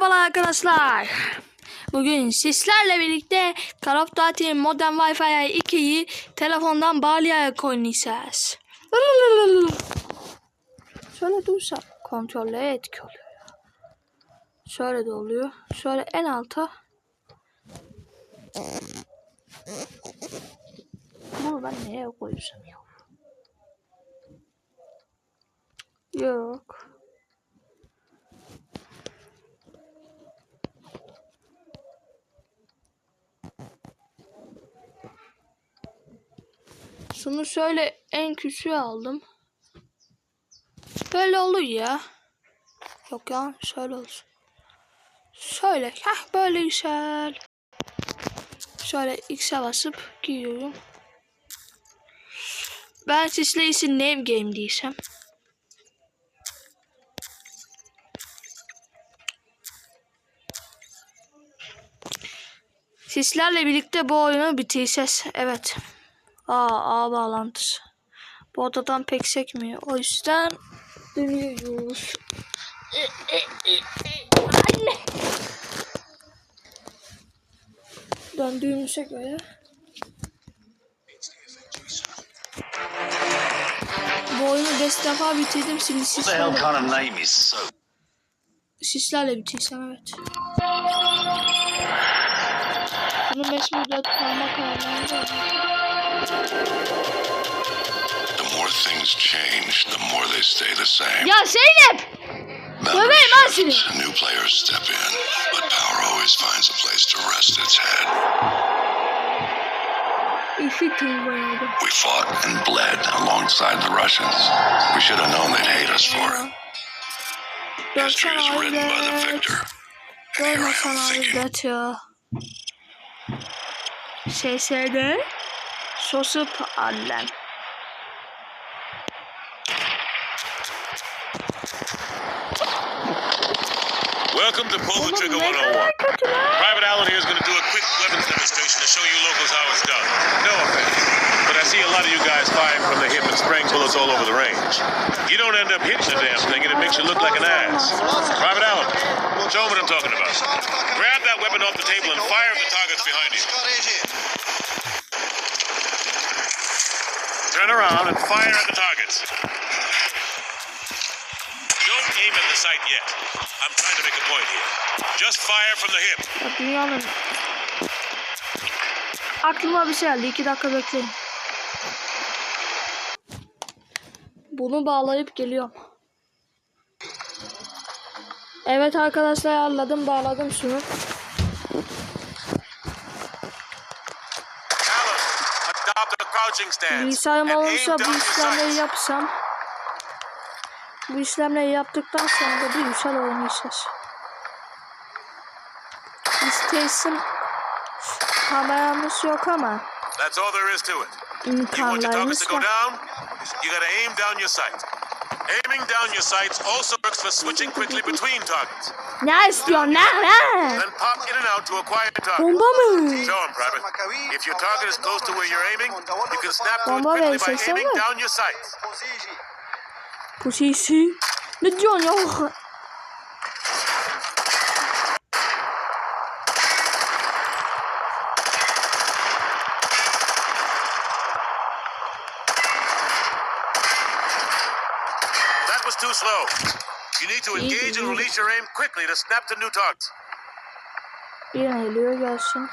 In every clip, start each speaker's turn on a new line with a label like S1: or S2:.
S1: Merhabalar arkadaşlar. Bugün sizlerle birlikte Call of Duty Modern Wi-Fi 2'yi telefondan bağlayarak oynayacağız. Şöyle dursa kontrolle etki oluyor. Şöyle de oluyor. Şöyle en alta. Bunu ben nereye koysam ya? Yok. Şunu şöyle en küçüğe aldım. Böyle olur ya. Yok ya şöyle olsun. Şöyle. Heh böyle güzel. Şöyle X'e basıp giyiyorum. Ben sizle için Nave Game diysem. Sizlerle birlikte bu oyunu bitireceğiz. Evet. Aa, ağ bağlantısı. Bu odadan pek sekmiyor. O yüzden dönüyoruz. Anne. Döndüğümüze göre. Bu oyunu 5 defa bitirdim. Şimdi
S2: so?
S1: sizlerle bitirsem evet. Bunu mecbur kalmak kararı
S3: The more things change, the more they stay the same.
S1: Ya Zeynep!
S3: Boundaries
S1: Bebeğim ben seni.
S3: new players step in, but power always finds a place to rest its head.
S1: İki tırmanıyordum.
S3: We fought and bled alongside the Russians. We should have known they'd hate us for it. History is written by the victor. And here I
S1: Görmesen
S3: am thinking,
S1: adet ya. SSD Allen.
S4: Welcome to Pull the Trigger 101.
S1: kadar kötü lan.
S4: Private Allen here is going to do a quick weapons demonstration to show you locals how it's done. No offense, but I see a lot of you guys firing from the hip and spraying bullets all over the range. You don't end up hitting the damn thing and it makes you look like an ass. Private Allen, show 'em what I'm talking about. Grab that weapon off the table and fire at the targets behind you. Turn around and fire at the targets. Don't aim at the sight yet. I'm trying to make a point here. Just fire from the hip.
S1: Ya dünyanın... Aklıma bir şey geldi. İki dakika bekleyin. Bunu bağlayıp geliyorum. Evet arkadaşlar ayarladım bağladım şunu.
S4: Allen, adopt a crouching stance.
S1: Bilgisayarım olursa bu işlemleri yapsam. Bu işlemleri yaptıktan sonra da bir güzel oynayacağız. İstesin kameramız yok ama
S4: That's all there is to it. You want your targets
S1: imkanlarımız
S4: to go
S1: var.
S4: down? You gotta aim down your sight. Aiming down your sights also works for switching quickly between targets.
S1: Ne ne?
S4: Then pop in and out to acquire targets.
S1: Bomba mı?
S4: Show 'em, Private. If your target is close to where you're aiming, you can snap to it quickly by aiming down your sights.
S1: Pusisi. Ne ya?
S4: That was too slow. You need to engage and release your aim quickly to snap to new targets.
S1: Bir an geliyor gelsin.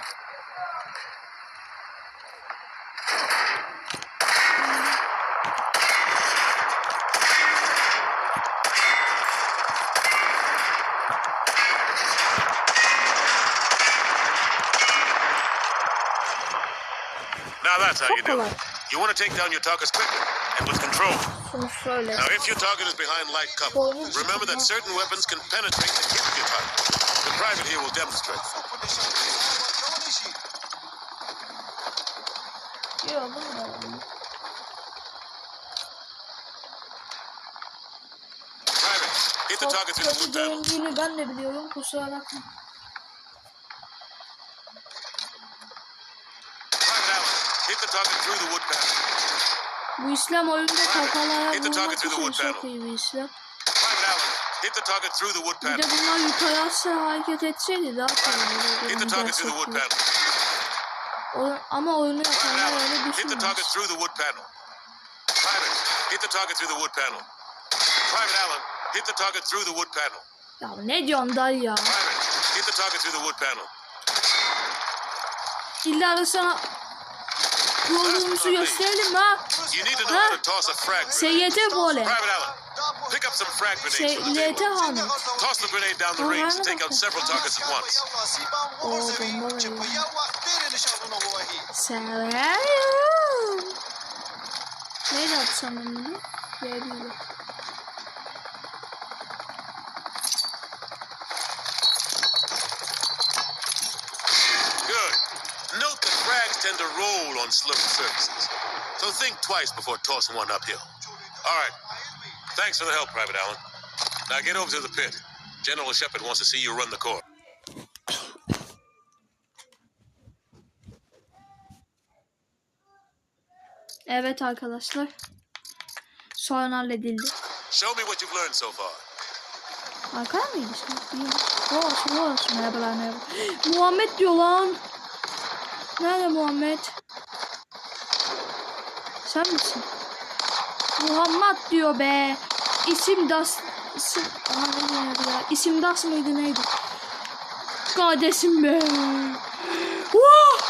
S4: Now that's how you do it. You want to take down your targets quickly and with control. Now, if your target is behind light cover, remember that certain weapons can penetrate and hit your target. The private here will demonstrate. Private, hit the target through the wood panel.
S1: Ben de biliyorum kusura bakma.
S4: Private Allen, hit the target through the wood panel.
S1: Bu İslam oyunda kafalara vurmak için çok iyi bir İslam.
S4: Hit the target through the wood
S1: Bir
S4: panel.
S1: de bunlar yukarı aşağı hareket etseydi daha kolay
S4: Hit the target through the wood panel.
S1: Oyun- Ama oyunu yapanlar öyle
S4: hit the target through the wood panel. Private, hit the target through the wood panel. Private Allen, hit the target through the wood panel.
S1: Ya ne diyorsun dayı ya?
S4: Private, hit the target through the wood panel.
S1: İlla da sana yolumuzu gösterelim mi
S4: You need to Şeyde to Toss the grenade down the range to take out several targets at once.
S1: Oradan böyle. Severim. Neyle.
S4: Good. Note that frags tend to roll on slow surfaces so think twice before tossing one uphill. All right. Thanks for the help, Private Allen. Now get over to the pit. General Shepard wants to see you run the course.
S1: Evet arkadaşlar. Sorun halledildi.
S4: Show me what you've learned so far.
S1: Arkada mıydı şimdi? Olsun olsun. Merhabalar merhaba. Muhammed diyor lan. Nerede Muhammed? Sen misin? Muhammed diyor be. İsim Das... İsim... Aa ya? İsim Das mıydı neydi? Kardeşim be. Vah!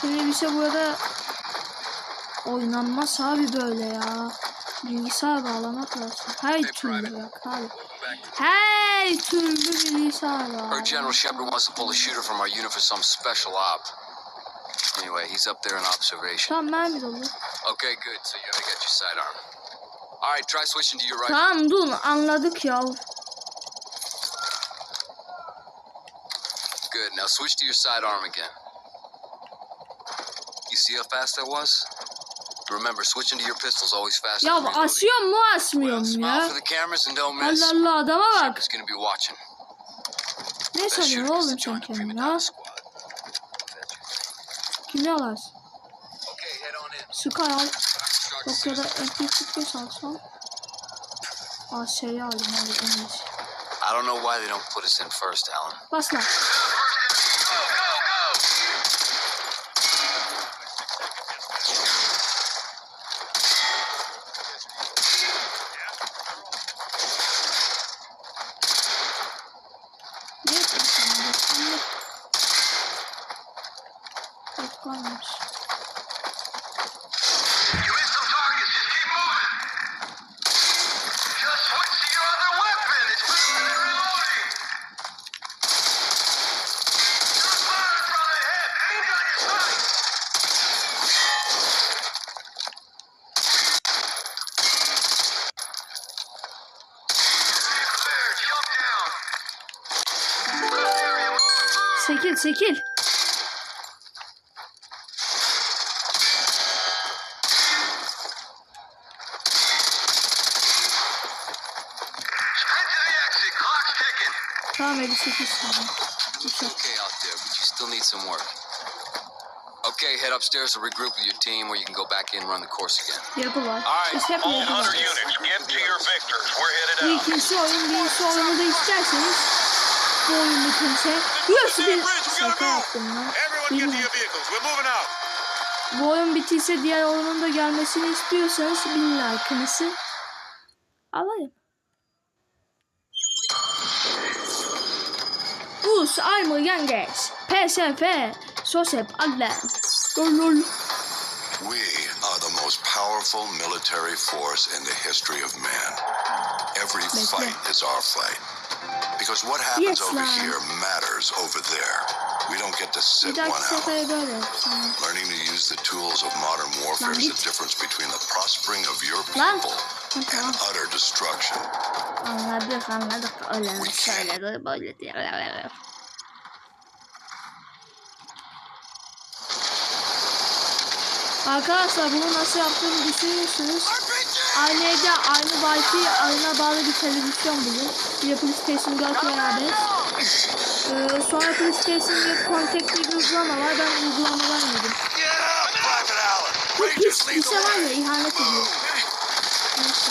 S1: Şimdi bir şey burada oynanmaz abi böyle ya. Bilgisayar bağlamak lazım. Her türlü bak abi. Her türlü bilgisayar
S2: Heard
S1: bağlamak.
S2: General Shepard wants to pull a shooter from our unit for some special op. Anyway, he's up there in observation.
S1: Tamam mermi dolu.
S2: Okay, good. So you gotta get your sidearm. All right, try switching to your right.
S1: Tamam dur anladık ya.
S2: Good. Now switch to your sidearm again. You see how fast that was? Remember switching to your pistols always faster.
S1: Ya asıyor mu asmıyor mu ya? Allah Allah adama bak. Ne
S2: sanıyor
S1: oğlum sen
S2: kendine? Kim ne alas?
S1: Sky al. Yok ya da MP45 alsam. Aa şeyi aldım.
S2: I don't know why they don't put us in first, Alan.
S1: Bas lan.
S5: Move.
S1: Çekil çekil. Tamam 58 saniye. Uçak.
S2: Okay out there, but you still need some work. Okay, head upstairs to regroup with your team, where you can go back in and run the course again.
S1: Yapı var.
S2: Alright,
S5: All
S1: yapı
S5: Hunter
S1: var.
S5: units, get to your victors. We're headed
S1: Bir
S5: out.
S1: ikinci oyun, bir ikinci oyunu da isterseniz bu oyun bitinse. Burası bir şaka yaptım lan. Bilmiyorum.
S4: your vehicles. We're moving out.
S1: Bu oyun bittiyse diğer oyunun da gelmesini istiyorsanız bin like'ınızı alayım. Bus Armor Youngers PSF Sosep Adler oh, Lol
S3: We are the most powerful military force in the history of man. Every fight is our fight. Because what happens
S1: Yes,
S3: over
S1: Lord.
S3: here matters over there. We don't get to sit one
S1: dahaki
S3: out.
S1: sefere böyle yapacağım.
S3: Learning to use the tools of modern warfare is the difference between the prospering of your people
S1: Ha,
S3: and utter destruction.
S1: Anladık anladık Arkadaşlar bunu nasıl yaptığımı düşünüyorsunuz. Aynı evde aynı Wi-Fi aynı bağlı bir televizyon bulun. Bir de PlayStation 4 beraber. Ee, sonra PlayStation'da kontekli bir uygulama var. Ben uygulamadan yedim. Bir şey var ya ihanet ediyor. Neyse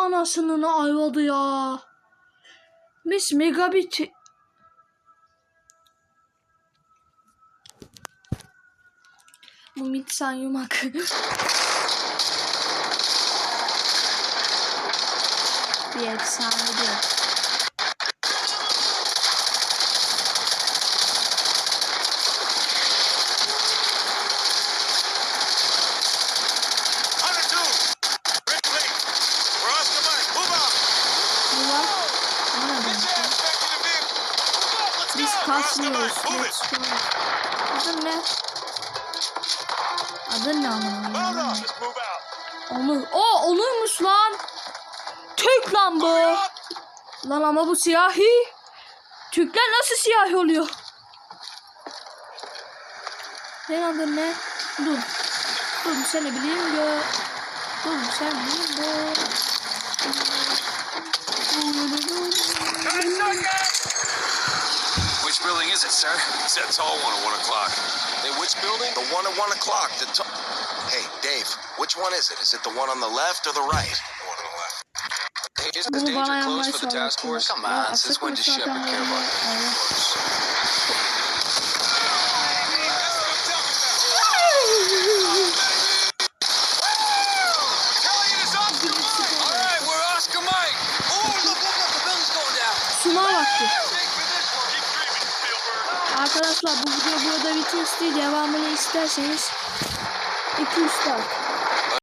S1: anasının ayvadı ya. Miss Megabit. Bu mitsan yumak. Bir efsane diyor.
S4: Under two. Red plate. We're Oscar Mike. Move out.
S1: Bu var. Bu ne demek ya? Go. Adın ne? Adın ne
S4: out.
S1: Onur. O Onur'muş lan. Türk lan bu. Lan ama bu siyahi. Türkler nasıl siyahi oluyor? Senin adın ne? Dur. Dur seni bileyim gö. Dur sen bileyim gö.
S2: Which building is it, sir?
S3: It's that tall one at 1 o'clock.
S2: Hey, which building?
S6: The one at one o'clock. The to- hey, Dave, which one is it? Is it the one on the left or the right?
S3: The one on the left.
S2: Hey, isn't the
S1: Bunu
S2: danger
S1: bana
S2: close for the task force? Come on, since when does Shepard care about
S1: Bitirdi. Devamını isterseniz 2 üstü at.